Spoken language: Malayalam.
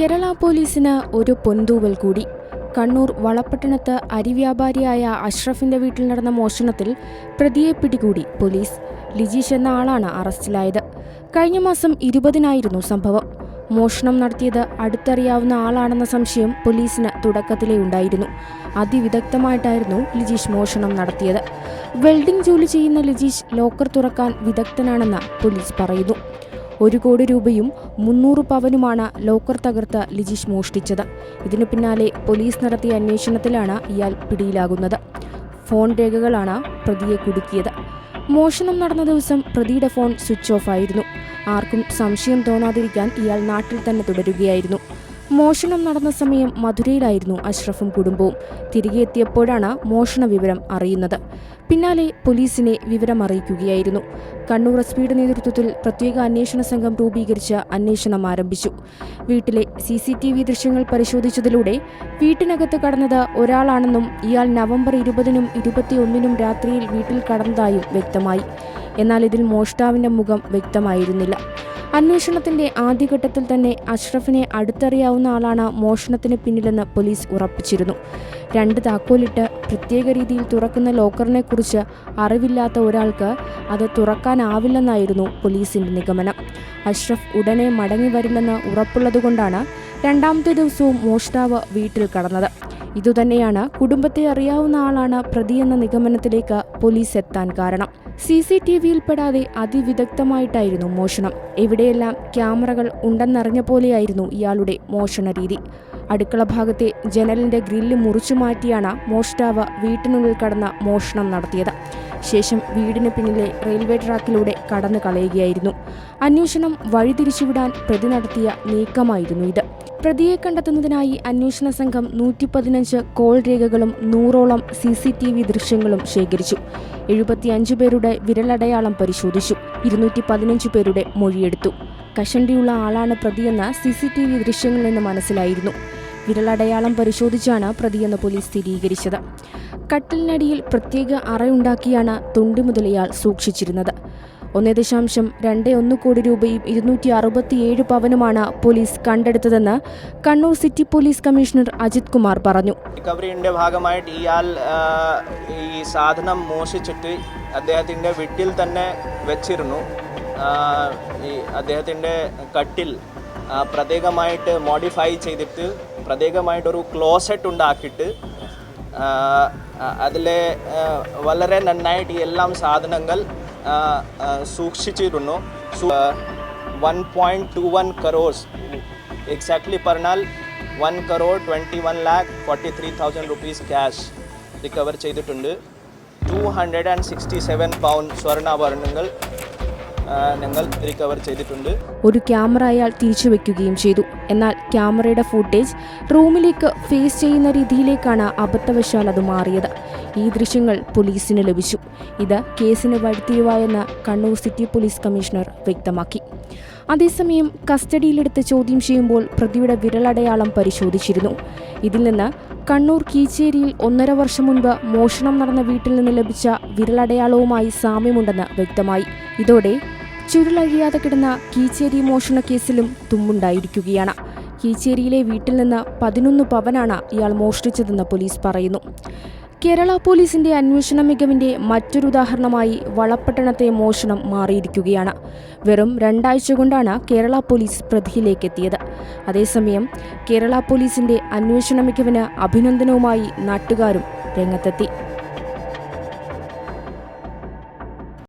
കേരള പോലീസിന് ഒരു പൊന്തൂവൽ കൂടി. കണ്ണൂർ വളപ്പട്ടണത്ത് അരിവ്യാപാരിയായ അഷ്റഫിന്റെ വീട്ടിൽ നടന്ന മോഷണത്തിൽ പ്രതിയെ പിടികൂടി പോലീസ്. ലിജീഷ് എന്ന ആളാണ് അറസ്റ്റിലായത്. കഴിഞ്ഞ മാസം ഇരുപതിനായിരുന്നു സംഭവം. മോഷണം നടത്തിയത് അടുത്തറിയാവുന്ന ആളാണെന്ന സംശയം പോലീസിന് തുടക്കത്തിലേ ഉണ്ടായിരുന്നു. അതിവിദഗ്ധമായിട്ടായിരുന്നു ലിജീഷ് മോഷണം നടത്തിയത്. വെൽഡിംഗ് ജോലി ചെയ്യുന്ന ലിജീഷ് ലോക്കർ തുറക്കാൻ വിദഗ്ധനാണെന്ന് പോലീസ് പറയുന്നു. ഒരു കോടി രൂപയും മുന്നൂറ് പവനുമാണ് ലോക്കർ തകർത്ത് ലിജീഷ് മോഷ്ടിച്ചത്. ഇതിനു പിന്നാലെ പോലീസ് നടത്തിയ അന്വേഷണത്തിലാണ് ഇയാൾ പിടിയിലാകുന്നത്. ഫോൺ രേഖകളാണ് പ്രതിയെ കുടുക്കിയത്. മോഷണം നടന്ന ദിവസം പ്രതിയുടെ ഫോൺ സ്വിച്ച് ഓഫ് ആയിരുന്നു. ആർക്കും സംശയം തോന്നാതിരിക്കാൻ ഇയാൾ നാട്ടിൽ തന്നെ തുടരുകയായിരുന്നു. മോഷണം നടന്ന സമയം മധുരയിലായിരുന്നു അഷ്റഫും കുടുംബവും. തിരികെ എത്തിയപ്പോഴാണ് മോഷണ വിവരം അറിയുന്നത്. പിന്നാലെ പോലീസിനെ വിവരം അറിയിക്കുകയായിരുന്നു കണ്ണൂർ എസ് പിയുടെ നേതൃത്വത്തിൽ പ്രത്യേക അന്വേഷണ സംഘം രൂപീകരിച്ച് അന്വേഷണം ആരംഭിച്ചു. വീട്ടിലെ സി സി ടി വി ദൃശ്യങ്ങൾ പരിശോധിച്ചതിലൂടെ വീട്ടിനകത്ത് കടന്നത് ഒരാളാണെന്നും ഇയാൾ നവംബർ ഇരുപതിനും ഇരുപത്തിയൊന്നിനും രാത്രിയിൽ വീട്ടിൽ കടന്നതായും വ്യക്തമായി. എന്നാൽ ഇതിൽ മോഷ്ടാവിന്റെ മുഖം വ്യക്തമായിരുന്നില്ല. അന്വേഷണത്തിന്റെ ആദ്യഘട്ടത്തിൽ തന്നെ അഷ്റഫിനെ അടുത്തറിയാവുന്ന ആളാണ് മോഷണത്തിന് പിന്നിലെന്ന് പോലീസ് ഉറപ്പിച്ചിരുന്നു. രണ്ട് താക്കോലിട്ട് പ്രത്യേക രീതിയിൽ തുറക്കുന്ന ലോക്കറിനെ കുറിച്ച് അറിവില്ലാത്ത ഒരാൾക്ക് അത് തുറക്കാനാവില്ലെന്നായിരുന്നു പോലീസിന്റെ നിഗമനം. അഷ്റഫ് ഉടനെ മടങ്ങി വരില്ലെന്ന് ഉറപ്പുള്ളതുകൊണ്ടാണ് രണ്ടാമത്തെ ദിവസവും മോഷ്ടാവ് വീട്ടിൽ കടന്നത്. ഇതുതന്നെയാണ് കുടുംബത്തെ അറിയാവുന്ന ആളാണ് പ്രതിയെന്ന നിഗമനത്തിലേക്ക് പോലീസ് എത്താൻ കാരണം. സി സി ടി വിയിൽപ്പെടാതെ അതിവിദഗ്ധമായിട്ടായിരുന്നു മോഷണം. എവിടെയെല്ലാം ക്യാമറകൾ ഉണ്ടെന്നറിഞ്ഞ പോലെയായിരുന്നു ഇയാളുടെ മോഷണ രീതി അടുക്കള ഭാഗത്തെ ജനലിന്റെ ഗ്രില്ല് മുറിച്ചു മാറ്റിയാണ് മോഷ്ടാവ് വീട്ടിനുള്ളിൽ കടന്ന മോഷണം നടത്തിയത്. ശേഷം വീടിന് പിന്നിലെ റെയിൽവേ ട്രാക്കിലൂടെ കടന്നു കളയുകയായിരുന്നു. അന്വേഷണം വഴിതിരിച്ചുവിടാൻ പ്രതി നടത്തിയ നീക്കമായിരുന്നു ഇത്. പ്രതിയെ കണ്ടെത്തുന്നതിനായി അന്വേഷണ സംഘം നൂറ്റി പതിനഞ്ച് കോൾ രേഖകളും നൂറോളം സി സി ടി വി ദൃശ്യങ്ങളും ശേഖരിച്ചു. എഴുപത്തിയഞ്ച് പേരുടെ വിരലടയാളം പരിശോധിച്ചു. ഇരുന്നൂറ്റി പതിനഞ്ച് പേരുടെ മൊഴിയെടുത്തു. കഷണ്ടിയുള്ള ആളാണ് പ്രതിയെന്ന് സി സി ടി വി ദൃശ്യങ്ങളിൽ നിന്ന് മനസ്സിലായിരുന്നു. വിരലടയാളം പരിശോധിച്ചാണ് പ്രതിയെന്ന് പോലീസ് സ്ഥിരീകരിച്ചത്. കട്ടിലിനടിയിൽ പ്രത്യേക അറയുണ്ടാക്കിയാണ് തൊണ്ടി മുതലയാൾ സൂക്ഷിച്ചിരുന്നത്. ഒന്നേ ദശാംശം രണ്ട് ഒന്ന് കോടി രൂപയും ഇരുന്നൂറ്റി അറുപത്തിയേഴ് പവനുമാണ് police കണ്ടെടുത്തതെന്ന് Kannur city police commissioner Ajith Kumar പറഞ്ഞു. റിക്കവറിയുടെ ഭാഗമായിട്ട് ഇയാൾ ഈ സാധനം മോഷിച്ചിട്ട് അദ്ദേഹത്തിന്റെ വീട്ടിൽ തന്നെ വെച്ചിരുന്നു. അദ്ദേഹത്തിന്റെ കട്ടിൽ പ്രത്യേകമായിട്ട് മോഡിഫൈ ചെയ്തിട്ട് പ്രത്യേകമായിട്ടൊരു ക്ലോസറ്റ് ഉണ്ടാക്കിയിട്ട് അതിൽ വളരെ നന്നായിട്ട് എല്ലാം സാധനങ്ങൾ സൂക്ഷിച്ചിരുന്നു. One point two one crores exactly പറഞ്ഞാൽ one crore twenty one lakh forty three thousand rupees cash recover ചെയ്തിട്ടുണ്ട്. Two hundred and sixty seven pound സ്വർണാഭരണങ്ങൾ ഞങ്ങൾ റിക്കവർ ചെയ്തിട്ടുണ്ട്. ഒരു ക്യാമറ അയാൾ തിരിച്ചു വെക്കുകയും ചെയ്തു. എന്നാൽ ക്യാമറയുടെ ഫുട്ടേജ് റൂമിലേക്ക് ഫേസ് ചെയ്യുന്ന രീതിയിലേക്കാണ് അബദ്ധവശാൽ അത് മാറിയത്. ഈ ദൃശ്യങ്ങൾ പോലീസിന് ലഭിച്ചു. ഇത് കേസിന് വഴിത്തിരിവായെന്ന് കണ്ണൂർ സിറ്റി പോലീസ് കമ്മീഷണർ വ്യക്തമാക്കി. അതേസമയം കസ്റ്റഡിയിലെടുത്ത് ചോദ്യം ചെയ്യുമ്പോൾ പ്രതിയുടെ വിരലടയാളം പരിശോധിച്ചിരുന്നു. ഇതിൽ നിന്ന് കണ്ണൂർ കീച്ചേരിയിൽ ഒന്നര വർഷം മുൻപ് മോഷണം നടന്ന വീട്ടിൽ നിന്ന് ലഭിച്ച വിരലടയാളവുമായി സാമ്യമുണ്ടെന്ന് വ്യക്തമായി. ഇതോടെ ചുരുളഴിയാതെ കിടന്ന കീച്ചേരി മോഷണ കേസിലും തുമ്മുണ്ടായിരിക്കുകയാണ് കീച്ചേരിയിലെ വീട്ടിൽ നിന്ന് പതിനൊന്ന് പവനാണ് ഇയാൾ മോഷ്ടിച്ചതെന്ന് പോലീസ് പറയുന്നു. കേരള പോലീസിന്റെ അന്വേഷണ മികവിന്റെ മറ്റൊരു ഉദാഹരണമായി വളപ്പട്ടണത്തെ മോഷണം മാറിയിരിക്കുകയാണ്. വെറും രണ്ടാഴ്ച കൊണ്ടാണ് കേരള പോലീസ് പ്രതിയിലേക്ക് എത്തിയത് അതേസമയം കേരള പോലീസിന്റെ അന്വേഷണ മികവിന് അഭിനന്ദനവുമായി നാട്ടുകാരും രംഗത്തെത്തി.